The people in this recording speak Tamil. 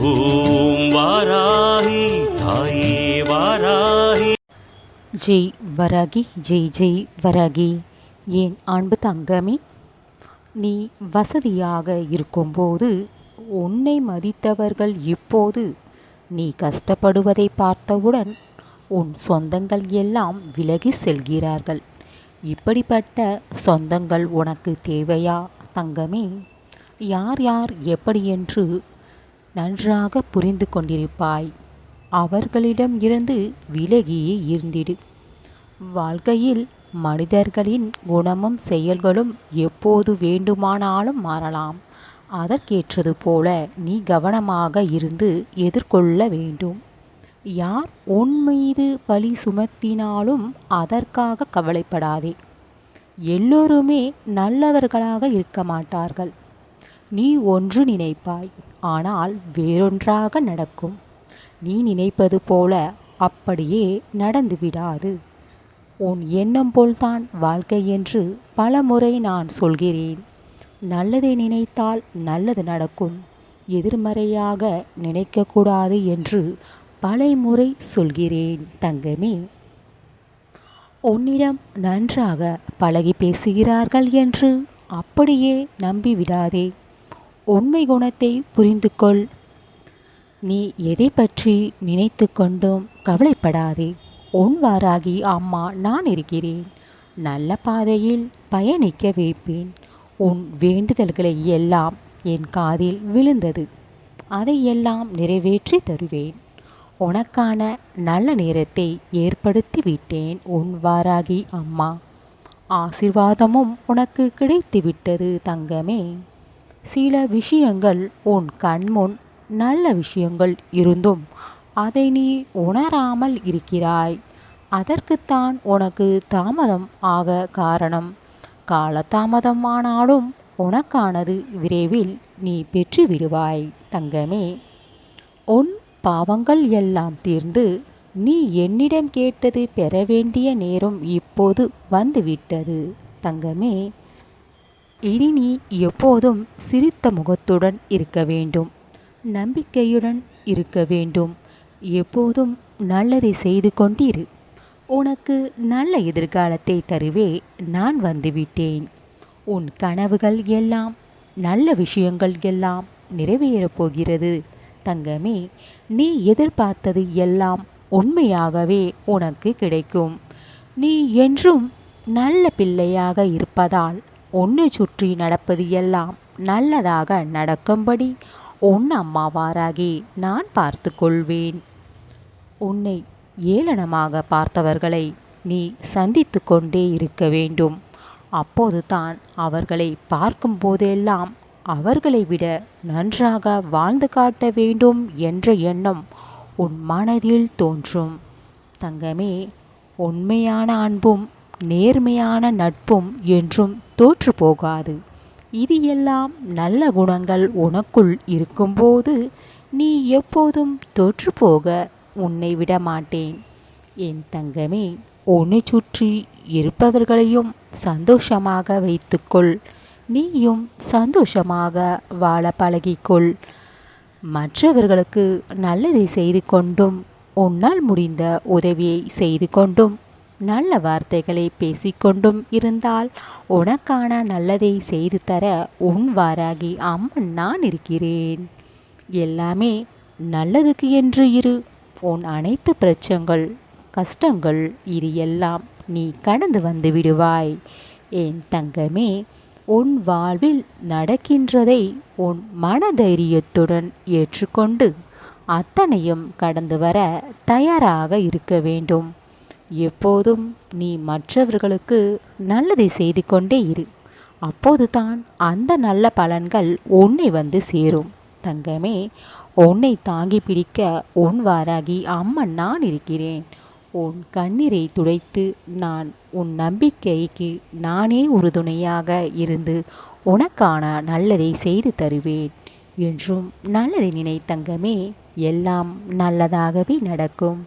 ஓம் வாராகி தாயே வாராகி. ஜெய் வராகி ஜெய் ஜெய் வராகி. என் அன்பு தங்கமே நீ வசதியாக இருக்கும்போது உன்னை மதித்தவர்கள் இப்போது நீ கஷ்டப்படுவதை பார்த்தவுடன் உன் சொந்தங்கள் எல்லாம் விலகி செல்கிறார்கள். இப்படிப்பட்ட சொந்தங்கள் உனக்கு தேவையா தங்கமே? யார் யார் எப்படி என்று நன்றாக புரிந்து கொண்டிருப்பாய். அவர்களிடம் இருந்து விலகியே இருந்திடு. வாழ்க்கையில் மனிதர்களின் குணமும் செயல்களும் எப்போது வேண்டுமானாலும் மாறலாம். அதற்கேற்றது போல நீ கவனமாக இருந்து எதிர்கொள்ள வேண்டும். யார் உன் மீது பழி சுமத்தினாலும் அதற்காக கவலைப்படாதே. எல்லோருமே நல்லவர்களாக இருக்க மாட்டார்கள். நீ ஒன்று நினைப்பாய். ஆனால் வேறொன்றாக நடக்கும். நீ நினைப்பது போல அப்படியே நடந்துவிடாது உன் எண்ணம் போல்தான் வாழ்க்கை என்று பல முறை நான் சொல்கிறேன். நல்லதை நினைத்தால் நல்லது நடக்கும். எதிர்மறையாக நினைக்கக்கூடாது என்று பலமுறை சொல்கிறேன் தங்கமே. உன்னிடம் நன்றாக பழகி பேசுகிறார்கள் என்று அப்படியே நம்பிவிடாதே. உண்மை குணத்தை புரிந்து கொள் நீ எதை பற்றி நினைத்து கொண்டும் கவலைப்படாதே. உன் வாராகி அம்மா நான் இருக்கிறேன். நல்ல பாதையில் பயணிக்க வைப்பேன். உன் வேண்டுதல்களை எல்லாம் என் காதில் விழுந்தது. அதையெல்லாம் நிறைவேற்றி தருவேன். உனக்கான நல்ல நேரத்தை ஏற்படுத்தி விட்டேன் உன் வாராகி அம்மா. ஆசிர்வாதமும் உனக்கு கிடைத்துவிட்டது தங்கமே. சில விஷயங்கள் உன் கண்முன் நல்ல விஷயங்கள் இருந்தும் அதை நீ உணராமல் இருக்கிறாய். அதற்குத்தான் உனக்கு தாமதம் ஆக காரணம். காலதாமதமானாலும் உனக்கானது விரைவில் நீ பெற்று விடுவாய் தங்கமே. உன் பாவங்கள் எல்லாம் தீர்ந்து நீ என்னிடம் கேட்டது பெற வேண்டிய நேரம் இப்போது வந்துவிட்டது தங்கமே. இனி நீ எப்போதும் சிரித்த முகத்துடன் இருக்க வேண்டும். நம்பிக்கையுடன் இருக்க வேண்டும். எப்போதும் நல்லதை செய்து கொண்டிரு. உனக்கு நல்ல எதிர்காலத்தை தருவே நான் வந்துவிட்டேன். உன் கனவுகள் எல்லாம் நல்ல விஷயங்கள் எல்லாம் நிறைவேறப் போகிறது. தங்கமே நீ எதிர்பார்த்தது எல்லாம் உண்மையாகவே உனக்கு கிடைக்கும். நீ என்றும் நல்ல பிள்ளையாக இருப்பதால் உன்னை சுற்றி நடப்பது எல்லாம் நல்லதாக நடக்கும்படி உன் அம்மாவாராகி நான் பார்த்து கொள்வேன். உன்னை ஏளனமாக பார்த்தவர்களை நீ சந்தித்து கொண்டே இருக்க வேண்டும். அப்போது தான் அவர்களை பார்க்கும் போதெல்லாம் அவர்களை விட நன்றாக வாழ்ந்து காட்ட வேண்டும் என்ற எண்ணம் உன் மனதில் தோன்றும். தங்கமே உண்மையான அன்பும் நேர்மையான நட்பும் என்றும் தோற்று போகாது இது எல்லாம் நல்ல குணங்கள் உனக்குள் இருக்கும்போது நீ எப்போதும் தோற்று போக உன்னை விட மாட்டேன் என் தங்கமே உன்னை சுற்றி இருப்பவர்களையும் சந்தோஷமாக வைத்துக்கொள். நீயும் சந்தோஷமாக வாழ பழகிக்கொள். மற்றவர்களுக்கு நல்லதை செய்து கொண்டும் உன்னால் முடிந்த உதவியை செய்து கொண்டும் நல்ல வார்த்தைகளை பேசிக்கொண்டும் இருந்தால் உனக்கான நல்லதை செய்து தர உன் வாராகி அம்மன் நான் இருக்கிறேன். எல்லாமே நல்லதுக்கு என்று இரு. உன் அனைத்து பிரச்சங்கள் கஷ்டங்கள் இது எல்லாம் நீ கடந்து வந்து விடுவாய். என் தங்கமே உன் வாழ்வில் நடக்கின்றதை உன் மனதைரியத்துடன் ஏற்றுக்கொண்டு அத்தனையும் கடந்து வர தயாராக இருக்க வேண்டும். எப்போதும் நீ மற்றவர்களுக்கு நல்லதை செய்து கொண்டே இரு. அப்போதுதான் அந்த நல்ல பலன்கள் உன்னை வந்து சேரும். தங்கமே உன்னை தாங்கி பிடிக்க உன் வாராகி அம்மன் நான் இருக்கிறேன். உன் கண்ணீரை துடைத்து நான் உன் நம்பிக்கைக்கு நானே உறுதுணையாக இருந்து உனக்கான நல்லதை செய்து தருவேன் என்றும் நல்லதை நினை தங்கமே எல்லாம் நல்லதாகவே நடக்கும்.